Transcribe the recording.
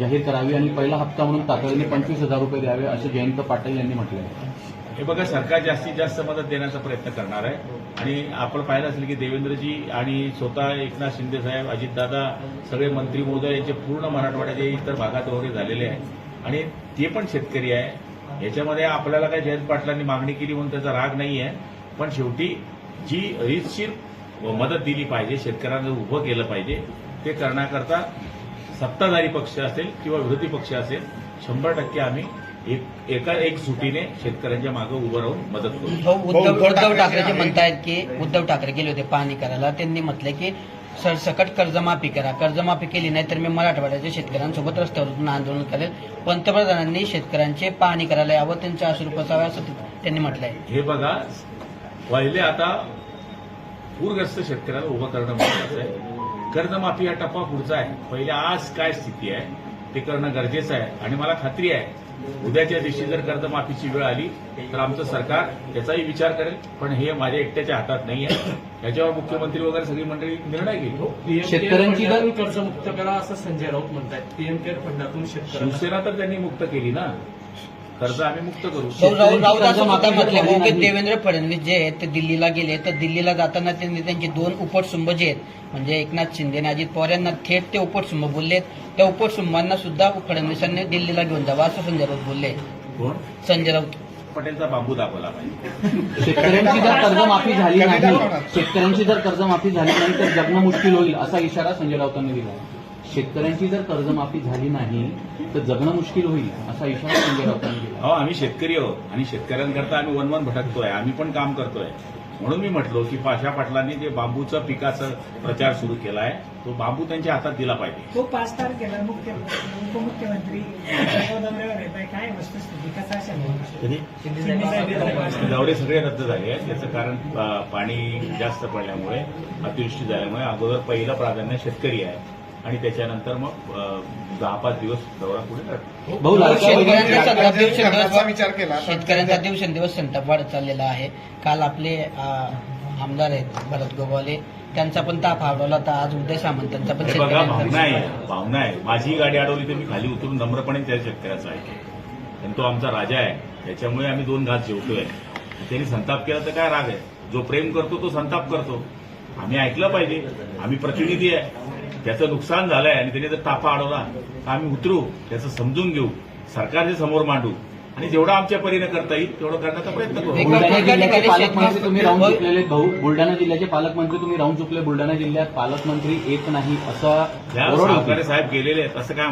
जाहीर करावी आणि पहिला हप्ता म्हणून तातडीने पंचवीस हजार रुपये द्यावे असे जयंत पाटील यांनी म्हटलं आहे. हे बघा सरकार जास्तीत जास्त मदत देण्याचा प्रयत्न करणार आहे. आणि आपण पाहिलं असेल की देवेंद्रजी आणि स्वतः एकनाथ शिंदे साहेब अजितदादा सगळे मंत्री महोदय यांचे पूर्ण मराठवाड्याचे इतर भागात वगैरे झालेले आहे आणि ते पण शेतकरी आहे. याच्यामध्ये आपल्याला काय जयंत पाटलांनी मागणी केली म्हणून त्याचा राग नाही आहे. पण शेवटी जी रीतशीर मदत दिली पाहिजे शेतकऱ्यांना उभं केलं पाहिजे ते करण्याकरता सत्ताधारी पक्ष असेल किंवा विरोधी पक्ष असेल शंभर टक्के आम्ही एक एका एक सुटीने शेतकऱ्यांच्या मागे उभं राहून मदत करू. उद्धव उद्धव ठाकरे जे म्हणतायत की उद्धव ठाकरे गेले होते पाहणी करायला. त्यांनी म्हटलं की सरसकट कर्जमाफी करा. कर्जमाफी केली नाही तर मी मराठवाड्याच्या शेतकऱ्यांसोबत रस्त्यावरून आंदोलन करेल. पंतप्रधानांनी शेतकऱ्यांचे पाहणी करायला यावं त्यांचे आश्रू पसावे असं त्यांनी म्हटलंय. हे बघा पहिले आता पूरग्रस्त शेतकऱ्याला उभं करणं महत्वाचं आहे. कर्जमाफी हा टप्पा पुढचा आहे. पहिले आज काय स्थिती आहे ते करणं गरजेचं आहे आणि मला खात्री आहे उद्याच्या दिवशी जर कर्जमाफीची वेळ आली तर आमचं सरकार त्याचाही विचार करेल पण हे माझ्या एकट्याच्या हातात नाही आहे. याच्यावर मुख्यमंत्री वगैरे सगळी मंडळी निर्णय घेईल. शेतकऱ्यांची जर- फंडातून कर्जमुक्त करा असं संजय राऊत म्हणतात पीएम केअर फंडातून शेतकऱ्यांना शिवसेना तर त्यांनी मुक्त केली ना. कर्ज आम्ही मुक्त करू. देवेंद्र फडणवीस जे आहेत ते दिल्लीला गेले तर दिल्लीला जाताना त्यांनी त्यांचे दोन उपटसुंब जे आहेत म्हणजे एकनाथ शिंदे आणि अजित पवार यांना थेट ते उपटसुंब बोललेत त्या उपटसुंबांना सुद्धा फडणवीसांनी दिल्लीला घेऊन जावं असं संजय राऊत बोलले कोण? संजय राऊत. पटेलचा बांबू दाखवला पाहिजे. शेतकऱ्यांची जर कर्जमाफी झाली नाही शेतकऱ्यांची जर कर्जमाफी झाली नाही तर जगणं मुश्किल होईल असा इशारा संजय राऊतांनी दिला शेतकऱ्यांची जर कर्जमाफी झाली नाही तर जगणं मुश्किल होईल असा इशारा संजय राऊतांनी दिला. हो आम्ही शेतकरी आहोत आणि शेतकऱ्यांकरता आम्ही वनवन भटकतोय आम्ही पण काम करतोय. म्हणून मी म्हटलो की पाशा पाटलांनी जे बांबूचं पिकाचं प्रचार सुरू केला आहे तो बांबू त्यांच्या हातात दिला पाहिजे. तो पाच तारखेला मुख्य उपमुख्यमंत्री काय वस्तुस्थिती? दौरे सगळे रद्द झाले आहेत. त्याचं कारण पाणी जास्त पडल्यामुळे अतिवृष्टी झाल्यामुळे अगोदर पहिलं प्राधान्य शेतकरी आहे. आणि त्याच्यानंतर मग दहा पाच दिवस दौरा पुढे लाडक्या शेतकऱ्यांचा. दिवसेंदिवस शेतकऱ्यांचा दिवसेंदिवस संताप वाढत चाललेला आहे. काल आपले आमदार आहेत भरत गोगावले. त्यांचा पण ताप आवडवला होता. आज उदय सामंतांचा पण हे बघा भावना आहे भावना आहे. माझी गाडी अडवली तर मी खाली उतरून नम्रपणे त्या शेतकऱ्याचा आहे आणि तो आमचा राजा आहे. त्याच्यामुळे आम्ही दोन घास जेवतोय. त्यांनी संताप केला तर काय राग आहे? जो प्रेम करतो तो संताप करतो. आम्ही ऐकलं पाहिजे. आम्ही प्रतिनिधी आहे. त्याचं नुकसान झालंय आणि त्याने जर ताफा अडवला तर आम्ही उतरू त्याचं समजून घेऊ सरकारच्या समोर मांडू. आणि जेवढं आमच्या परीने करता येईल तेवढं करण्याचा प्रयत्न करू. बुलढाणा जिल्ह्याचे पालकमंत्री तुम्ही राहून चुकलेले भाऊ. बुलढाणा जिल्ह्याचे पालकमंत्री तुम्ही राहून चुकले बुलढाणा जिल्ह्यात पालकमंत्री येत नाही असं साहेब गेलेले आहेत असं काय